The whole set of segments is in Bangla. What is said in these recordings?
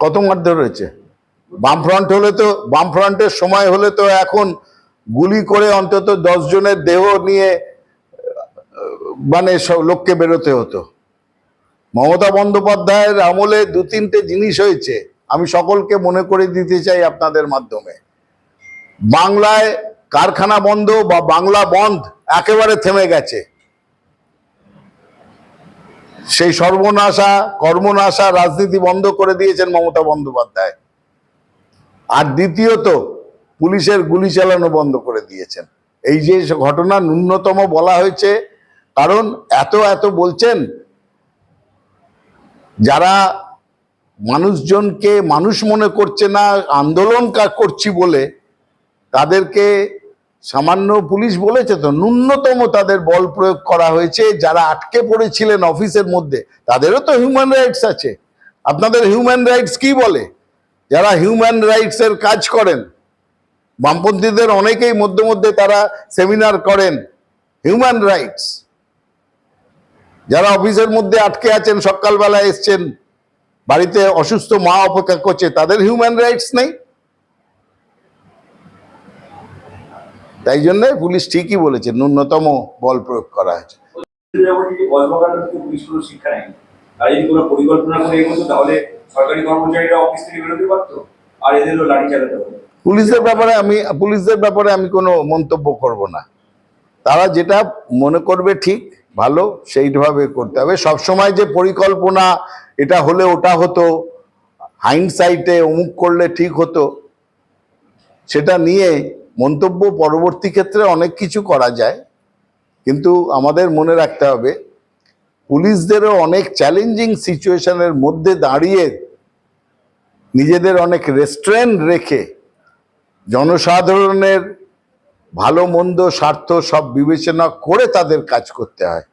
কত মারধর হয়েছে বামফ্রন্ট হলে তো, বামফ্রন্টের সময় হলে তো এখন গুলি করে অন্তত দশ জনের দেহ নিয়ে মানে সব লোককে বেরোতে হতো। মমতা বন্দ্যোপাধ্যায়ের আমলে দু তিনটে জিনিস হয়েছে। আমি সকলকে মনে করে দিতে চাই আপনাদের মাধ্যমে। বাংলায় কারখানা বন্ধ বা বাংলা বন্ধ একেবারে থেমে গেছে। সেই সর্বনাশা, কর্মনাশা রাজনীতি বন্ধ করে দিয়েছেন মমতা বন্দ্যোপাধ্যায়। আর দ্বিতীয়ত, পুলিশের গুলি চালানো বন্ধ করে দিয়েছেন। এই যে ঘটনা ন্যূনতম বলা হয়েছে, কারণ এত এত বলছেন, যারা মানুষজনকে মানুষ মনে করছে না, আন্দোলন করছি বলে, তাদেরকে সামান্য পুলিশ বলেছে তো, ন্যূনতম তাদের বল প্রয়োগ করা হয়েছে, যারা আটকে পড়েছিলেন অফিসের মধ্যে, তাদেরও তো হিউম্যান রাইটস আছে। আপনাদের হিউম্যান রাইটস কি বলে? যারা হিউম্যান রাইটস এর কাজ করেন, বামপন্থীদের অনেকেই মধ্যে মধ্যে তারা সেমিনার করেন হিউম্যান রাইটস যারা অফিসের মধ্যে আটকে আছেন, সকালবেলা এসছেন, বাড়িতে অসুস্থ মা অপেক্ষা করছে, তাদের হিউম্যান রাইটস নেই। তাই জন্য পুলিশ ঠিকই বলেছে ন্যূনতম বল প্রয়োগ করা হয়েছে। পুলিশের ব্যাপারে আমি পুলিশদের ব্যাপারে আমি কোনো মন্তব্য করব না। তারা যেটা মনে করবে ঠিক ভালো সেইভাবে করতে হবে। সবসময় যে পরিকল্পনা এটা হলে ওটা হতো হাইন্ডসাইটে অমুক করলে ঠিক হতো সেটা নিয়ে মন্তব্য পরবর্তী ক্ষেত্রে অনেক কিছু করা যায়, কিন্তু আমাদের মনে রাখতে হবে, পুলিশদেরও অনেক চ্যালেঞ্জিং সিচুয়েশনের মধ্যে দাঁড়িয়ে নিজেদের অনেক রেস্টুরেন্ট রেখে জনসাধারণের ভালো, মন্দ, স্বার্থ সব বিবেচনা করে তাদের কাজ করতে হয়।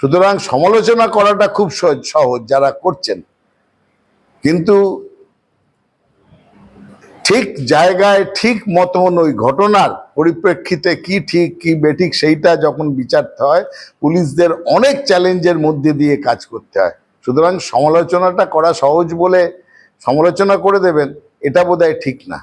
সুতরাং সমালোচনা করাটা খুব সহজ যারা করছেন। কিন্তু ঠিক জায়গায় ঠিক মতন ওই ঘটনার পরিপ্রেক্ষিতে কি ঠিক, কি বেঠিক সেইটা যখন বিচারতে হয়, পুলিশদের অনেক চ্যালেঞ্জের মধ্যে দিয়ে কাজ করতে হয়। সুতরাং সমালোচনাটা করা সহজ বলে সমালোচনা করে দেবেন, এটা বোধহয় ঠিক না।